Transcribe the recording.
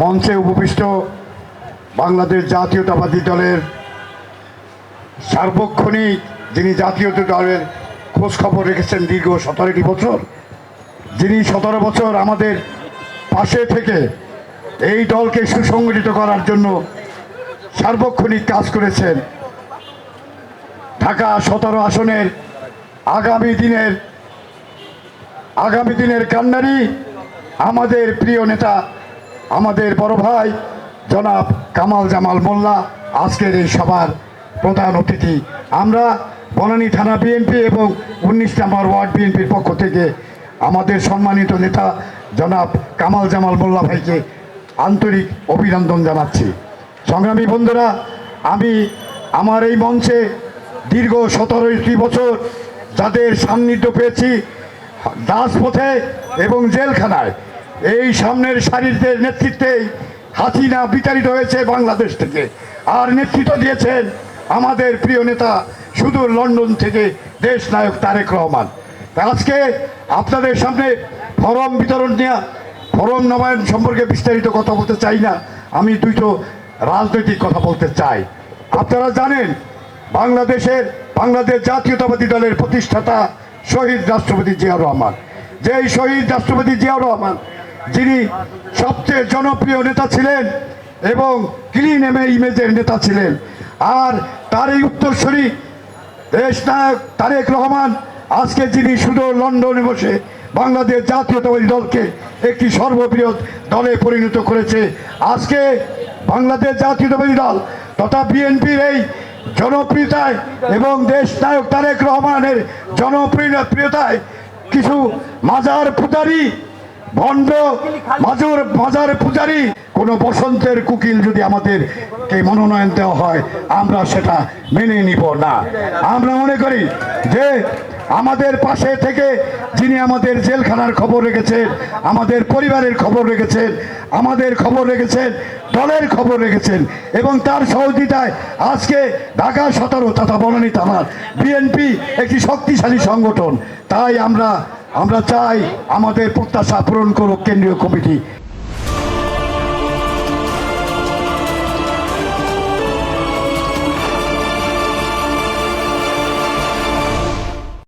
মঞ্চে উপবিষ্ট বাংলাদেশ জাতীয়তাবাদী দলের সার্বক্ষণিক যিনি জাতীয় দলের খোঁজ খবর রেখেছেন দীর্ঘ সতেরোটি বছর, যিনি সতেরো বছর আমাদের পাশে থেকে এই দলকে সুসংগঠিত করার জন্য সার্বক্ষণিক কাজ করেছেন। ঢাকা সতেরো আসনের আগামী দিনের আগামী দিনের কান্নারি আমাদের প্রিয় নেতা আমাদের বড় ভাই জনাব কামাল জামাল মোল্লা আজকের এই সভার প্রধান অতিথি। আমরা বনানী থানা বিএনপি এবং উনিশ নম্বর ওয়ার্ড বিএনপির পক্ষ থেকে আমাদের সম্মানিত নেতা জনাব কামাল জামাল মোল্লা ভাইকে আন্তরিক অভিনন্দন জানাচ্ছি। সংগ্রামী বন্ধুরা, আমি আমার এই মঞ্চে দীর্ঘ সতেরোটি বছর যাদের সান্নিধ্য পেয়েছি, দাসপথে এবং জেলখানায় এই সামনের সারিদের নেতৃত্বেই হাসিনা বিতাড়িত হয়েছে বাংলাদেশ থেকে। আর নেতৃত্ব দিয়েছেন আমাদের প্রিয় নেতা সুদূর লন্ডন থেকে দেশ নায়ক তারেক রহমান। আজকে আপনাদের সামনে ফরম বিতরণ নেওয়া ফরম নবায়ন সম্পর্কে বিস্তারিত কথা বলতে চাই না, আমি দুটো রাজনৈতিক কথা বলতে চাই। আপনারা জানেন, বাংলাদেশের, বাংলাদেশ জাতীয়তাবাদী দলের প্রতিষ্ঠাতা শহীদ রাষ্ট্রপতি জিয়াউর রহমান। যেই শহীদ রাষ্ট্রপতি জিয়াউর রহমান যিনি সবচেয়ে জনপ্রিয় নেতা ছিলেন এবং ক্লিন এম ইমেজের নেতা ছিলেন। আর তার এই উত্তরসূরি দেশ নায়ক তারেক রহমান, আজকে যিনি শুধু লন্ডনে বসে বাংলাদেশ জাতীয়তাবাদী দলকে একটি সর্ববৃহৎ দলে পরিণত করেছে, আজকে বাংলাদেশ জাতীয়তাবাদী দল তথা বিএনপির এই জনপ্রিয়তায় এবং দেশ নায়ক তারেক রহমানের জনপ্রিয়তায় কিছু মাজার পূজারি ভণ্ড মাজুর মাজার পূজারি, কোনো বসন্তের কুকিল যদি আমাদেরকে মনোনয়ন দেওয়া হয়, আমরা সেটা মেনে নিব না। আমরা মনে করি যে আমাদের পাশে থেকে যিনি আমাদের জেলখানার খবর রেখেছেন, আমাদের পরিবারের খবর রেখেছেন, আমাদের খবর রেখেছেন, দলের খবর রেখেছেন, এবং তার সহযোগিতায় আজকে ঢাকা সতেরো তথা বনানী থানার বিএনপি একটি শক্তিশালী সংগঠন। তাই আমরা আমরা চাই আমাদের প্রত্যাশা পূরণ করুক কেন্দ্রীয় কমিটি।